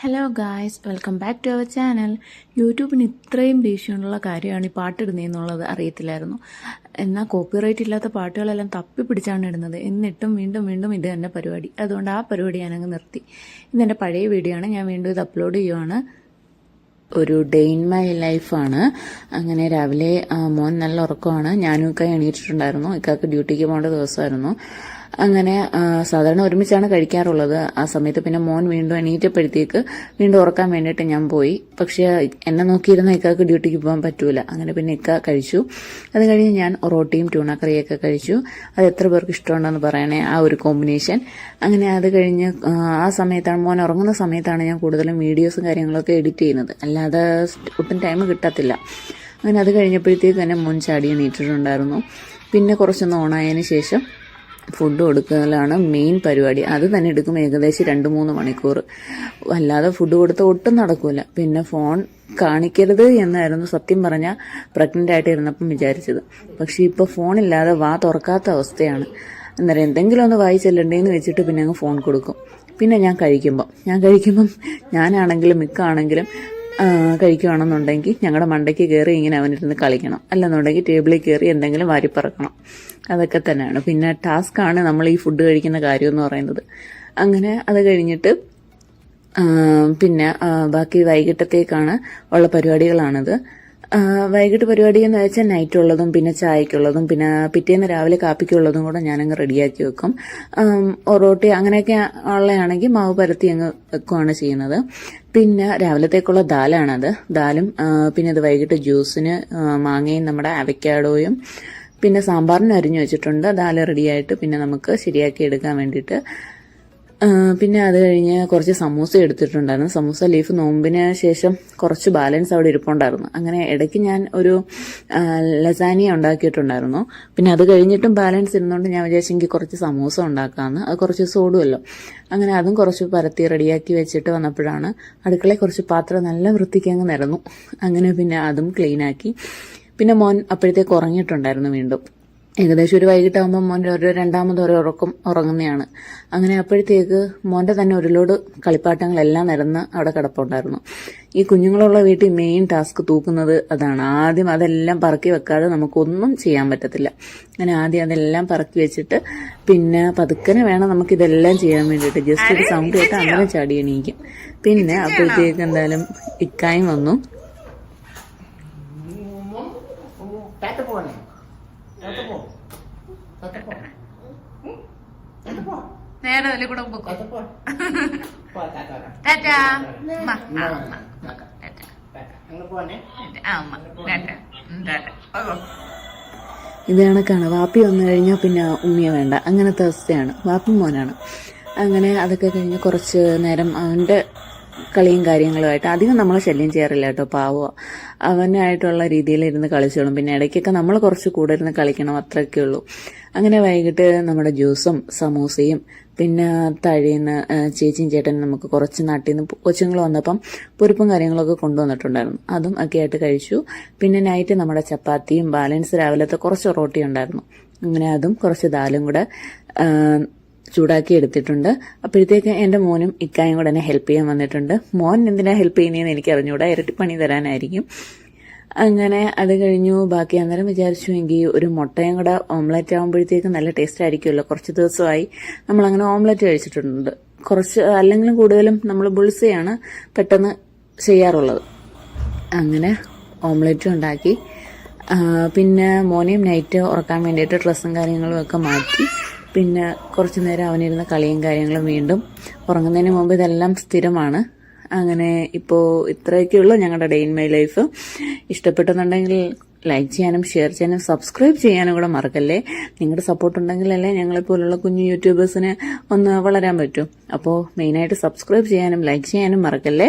Hello guys welcome back to our channel യൂട്യൂബിന് ഇത്രയും ദേഷ്യമുള്ള കാര്യമാണ് ഈ പാട്ടിടുന്നതെന്നുള്ളത് അറിയത്തില്ലായിരുന്നു. എന്നാൽ കോപ്പിറൈറ്റ് ഇല്ലാത്ത പാട്ടുകളെല്ലാം തപ്പി പിടിച്ചാണ് ഇടുന്നത്. എന്നിട്ടും വീണ്ടും വീണ്ടും ഇത് തന്നെ പരിപാടി. അതുകൊണ്ട് ആ പരിപാടി ഞാനങ്ങ് നിർത്തി. ഇതെന്റെ പഴയ വീഡിയോ ആണ്. ഞാൻ വീണ്ടും ഇത് അപ്ലോഡ് ചെയ്യുവാണ്. ഒരു ഡേ ഇൻ മൈ ലൈഫാണ് അങ്ങനെ രാവിലെ മോൻ നല്ല ഉറക്കമാണ്. ഞാനും ഇക്ക എണീറ്റിട്ടുണ്ടായിരുന്നു. ഇക്കാക്ക് ഡ്യൂട്ടിക്ക് പോകേണ്ട ദിവസമായിരുന്നു. അങ്ങനെ സാധാരണ ഒരുമിച്ചാണ് കഴിക്കാറുള്ളത്. ആ സമയത്ത് പിന്നെ മോൻ വീണ്ടും എണീറ്റപ്പോഴത്തേക്ക് വീണ്ടും ഉറക്കാൻ വേണ്ടിയിട്ട് ഞാൻ പോയി. പക്ഷേ എന്നെ നോക്കിയിരുന്ന ഇക്കാക്ക് ഡ്യൂട്ടിക്ക് പോകാൻ പറ്റൂല. അങ്ങനെ പിന്നെ ഇക്ക കഴിച്ചു. അത് കഴിഞ്ഞ് ഞാൻ റോട്ടിയും ട്യൂണ കറിയൊക്കെ കഴിച്ചു. അത് എത്ര പേർക്ക് ഇഷ്ടമുണ്ടെന്ന് പറയണേ ആ ഒരു കോമ്പിനേഷൻ അങ്ങനെ അത് കഴിഞ്ഞ് ആ, സമയത്താണ് മോൻ ഉറങ്ങുന്ന സമയത്താണ് ഞാൻ കൂടുതലും വീഡിയോസും കാര്യങ്ങളൊക്കെ എഡിറ്റ് ചെയ്യുന്നത്. അല്ലാതെ ഒട്ടും ടൈം കിട്ടത്തില്ല. അങ്ങനെ അത് കഴിഞ്ഞപ്പോഴത്തേക്ക് തന്നെ മോൻ ചാടി എണീറ്റിട്ടുണ്ടായിരുന്നു. പിന്നെ കുറച്ചൊന്ന് ഓണായതിന് ശേഷം ഫുഡ് കൊടുക്കലാണ് മെയിൻ പരിപാടി. അത് തന്നെ എടുക്കും ഏകദേശം രണ്ട് മൂന്ന് മണിക്കൂർ. അല്ലാതെ ഫുഡ് കൊടുത്ത ഒട്ടും നടക്കൂല. പിന്നെ ഫോൺ കാണിക്കരുത് എന്നായിരുന്നു സത്യം പറഞ്ഞാൽ പ്രഗ്നന്റ് ആയിട്ട് ഇരുന്നപ്പം വിചാരിച്ചത്. പക്ഷേ ഇപ്പോൾ ഫോണില്ലാതെ വാ തുറക്കാത്ത അവസ്ഥയാണ്. അന്നേരം എന്തെങ്കിലും ഒന്ന് വായിച്ചല്ലണ്ടേന്ന് വെച്ചിട്ട് പിന്നെ അങ്ങ് ഫോൺ കൊടുക്കും. പിന്നെ ഞാൻ കഴിക്കുമ്പം. ഞാൻ കഴിക്കുമ്പം ഞാനാണെങ്കിലും മിക്കാണെങ്കിലും ആ, കഴിക്കുകയാണെന്നുണ്ടെങ്കിൽ ഞങ്ങളുടെ മണ്ടയ്ക്ക് കയറി ഇങ്ങനെ അവനിരുന്ന് കളിക്കണം. അല്ലെന്നുണ്ടെങ്കിൽ ടേബിളിൽ കയറി എന്തെങ്കിലും വാരിപ്പറക്കണം അതൊക്കെ തന്നെയാണ്. പിന്നെ ടാസ്ക്കാണ് നമ്മൾ ഈ ഫുഡ് കഴിക്കുന്ന കാര്യം എന്ന് പറയുന്നത്. അങ്ങനെ അത് കഴിഞ്ഞിട്ട് പിന്നെ ബാക്കി വൈകിട്ടത്തേക്കാണ് ഉള്ള പരിപാടികളാണത്. വൈകിട്ട് പരിപാടി എന്ന് വെച്ചാൽ നൈറ്റ് ഉള്ളതും പിന്നെ ചായക്കുള്ളതും പിന്നെ പിറ്റേന്ന് രാവിലെ കാപ്പിക്കുള്ളതും കൂടെ ഞാനങ്ങ് റെഡിയാക്കി വെക്കും. ഒറോട്ടി അങ്ങനെയൊക്കെ ഉള്ളതാണെങ്കിൽ മാവ് പരത്തി അങ്ങ് വെക്കുകയാണ് ചെയ്യുന്നത്. പിന്നെ രാവിലത്തേക്കുള്ള ദാലാണത്. ദാലും പിന്നെ അത് വൈകിട്ട് ജ്യൂസിന് മാങ്ങയും നമ്മുടെ അവക്കാഡോയും പിന്നെ സാമ്പാറിന് അരിഞ്ഞു വെച്ചിട്ടുണ്ട്. ദാൽ റെഡിയായിട്ട് പിന്നെ നമുക്ക് ശരിയാക്കി എടുക്കാൻ വേണ്ടിയിട്ട് പിന്നെ അത് കഴിഞ്ഞ് കുറച്ച് സമൂസ എടുത്തിട്ടുണ്ടായിരുന്നു. സമൂസ ലീഫ് നോമ്പിന് ശേഷം കുറച്ച് ബാലൻസ് അവിടെ ഇരിപ്പുണ്ടായിരുന്നു. അങ്ങനെ ഇടയ്ക്ക് ഞാൻ ഒരു ലസാനിയ ഉണ്ടാക്കിയിട്ടുണ്ടായിരുന്നു. പിന്നെ അത് കഴിഞ്ഞിട്ടും ബാലൻസ് ഇരുന്നുകൊണ്ട് ഞാൻ വിചാരിച്ചെങ്കിൽ കുറച്ച് സമൂസ ഉണ്ടാക്കാമെന്ന് അത് കുറച്ച് സോടുമല്ലോ അങ്ങനെ അതും കുറച്ച് പരത്തി റെഡിയാക്കി വെച്ചിട്ട് വന്നപ്പോഴാണ് അടുക്കളയിൽ കുറച്ച് പാത്രം നല്ല വൃത്തിക്ക് അങ്ങ് നിരന്നു. അങ്ങനെ പിന്നെ അതും ക്ലീനാക്കി. പിന്നെ മോൻ അപ്പോഴത്തേക്ക് ഉറങ്ങിയിട്ടുണ്ടായിരുന്നു വീണ്ടും. ഏകദേശം ഒരു വൈകിട്ടാകുമ്പോൾ മോന്റെ ഓരോ രണ്ടാമത് ഓരോ ഉറക്കം ഉറങ്ങുന്നതാണ് അങ്ങനെ അപ്പോഴത്തേക്ക് മോന്റെ തന്നെ ഒരു ലോഡ് കളിപ്പാട്ടങ്ങളെല്ലാം നിരന്ന് അവിടെ കിടപ്പുണ്ടായിരുന്നു ഈ കുഞ്ഞുങ്ങളുള്ള വീട്ടിൽ മെയിൻ ടാസ്ക് തൂക്കുന്നത് അതാണ് ആദ്യം അതെല്ലാം പറക്കി വെക്കാതെ നമുക്കൊന്നും ചെയ്യാൻ പറ്റത്തില്ല അങ്ങനെ ആദ്യം അതെല്ലാം പറക്കി വെച്ചിട്ട് പിന്നെ പതുക്കനെ വേണം നമുക്കിതെല്ലാം ചെയ്യാൻ വേണ്ടിയിട്ട് ജസ്റ്റ് ഒരു സൗണ്ട് കേട്ട് അങ്ങനെ ചാടി എണീക്കും പിന്നെ അപ്പോഴത്തേക്ക് എന്തായാലും ഇക്കായും വന്നു നേരെ അതിൽ കൂടെ പൊക്കോ Tata po. Po, tata na. ടാറ്റാ അമ്മ അമ്മ Mama. ഉമ്മ. Tata. ടാറ്റാ. Tata. Ano po na? ആ, ഉമ്മ. ടാറ്റാ. ഉം, ടാറ്റാ. ഓ. ഇത് കണക്കാണ് വാപ്പി വന്നു കഴിഞ്ഞാൽ പിന്നെ ഉമ്മിയെ വേണ്ട അങ്ങനത്തെ അവസ്ഥയാണ് വാപ്പി മോനാണ് അങ്ങനെ അതൊക്കെ കഴിഞ്ഞ് കുറച്ച് നേരം അവന്റെ കളിയും കാര്യങ്ങളുമായിട്ട് അധികം നമ്മളെ ശല്യം ചെയ്യാറില്ല കേട്ടോ പാവോ. അവനായിട്ടുള്ള രീതിയിൽ ഇരുന്ന് കളിച്ചോളും. പിന്നെ ഇടയ്ക്കൊക്കെ നമ്മൾ കുറച്ച് കൂടെ ഇരുന്ന് കളിക്കണം അത്രയൊക്കെ ഉള്ളൂ. അങ്ങനെ വൈകിട്ട് നമ്മുടെ ജ്യൂസും സമൂസയും പിന്നെ തഴീന്ന് ചേച്ചിയും ചേട്ടനും നമുക്ക് കുറച്ച് നാട്ടിൽ നിന്ന് കൊച്ചുങ്ങൾ വന്നപ്പം പൊരിപ്പും കാര്യങ്ങളൊക്കെ കൊണ്ടുവന്നിട്ടുണ്ടായിരുന്നു. അതും ഒക്കെ ആയിട്ട് കഴിച്ചു. പിന്നെ നൈറ്റ് നമ്മുടെ ചപ്പാത്തിയും ബാലൻസ് രാവിലത്തെ കുറച്ച് റോട്ടി ഉണ്ടായിരുന്നു. അങ്ങനെ അതും കുറച്ച് ദാലും കൂടെ ചൂടാക്കി എടുത്തിട്ടുണ്ട്. അപ്പോഴത്തേക്ക് എന്റെ മോനും ഇക്കായും കൂടെ എന്നെ ഹെൽപ്പ് ചെയ്യാൻ വന്നിട്ടുണ്ട്. മോൻ എന്തിനാ ഹെൽപ്പ് ചെയ്യുന്നതെന്ന് എനിക്ക് അറിഞ്ഞുകൂടാ ഇരട്ടി പണി തരാനായിരിക്കും. അങ്ങനെ അത് കഴിഞ്ഞു. ബാക്കി അന്നേരം വിചാരിച്ചു എങ്കിൽ ഒരു മുട്ടയും കൂടെ ഓംലെറ്റ് ആകുമ്പോഴത്തേക്ക് നല്ല ടേസ്റ്റ് ആയിരിക്കുമല്ലോ. കുറച്ച് ദിവസമായി നമ്മളങ്ങനെ ഓംലെറ്റ് കഴിച്ചിട്ടുണ്ട്. കുറച്ച് അല്ലെങ്കിലും കൂടുതലും നമ്മൾ ബുൾസയാണ് പെട്ടെന്ന് ചെയ്യാറുള്ളത്. അങ്ങനെ ഓംലെറ്റും ഉണ്ടാക്കി. പിന്നെ മോനെയും നൈറ്റ് ഉറക്കാൻ വേണ്ടിയിട്ട് ഡ്രസ്സും കാര്യങ്ങളും ഒക്കെ മാറ്റി. പിന്നെ കുറച്ച് നേരം അവനിരുന്ന കളിയും കാര്യങ്ങളും വീണ്ടും ഉറങ്ങുന്നതിന് മുമ്പ് ഇതെല്ലാം സ്ഥിരമാണ്. അങ്ങനെ ഇപ്പോൾ ഇത്രയൊക്കെയുള്ളൂ ഞങ്ങളുടെ ഡെയിൻ മൈ ലൈഫ് ഇഷ്ടപ്പെട്ടെന്നുണ്ടെങ്കിൽ ലൈക്ക് ചെയ്യാനും ഷെയർ ചെയ്യാനും സബ്സ്ക്രൈബ് ചെയ്യാനും കൂടെ മറക്കല്ലേ? നിങ്ങളുടെ സപ്പോർട്ട് ഉണ്ടെങ്കിലല്ലേ ഞങ്ങളെപ്പോലുള്ള കുഞ്ഞു യൂട്യൂബേഴ്സിന് ഒന്ന് വളരാൻ പറ്റും. അപ്പോൾ മെയിനായിട്ട് സബ്സ്ക്രൈബ് ചെയ്യാനും ലൈക്ക് ചെയ്യാനും മറക്കല്ലേ?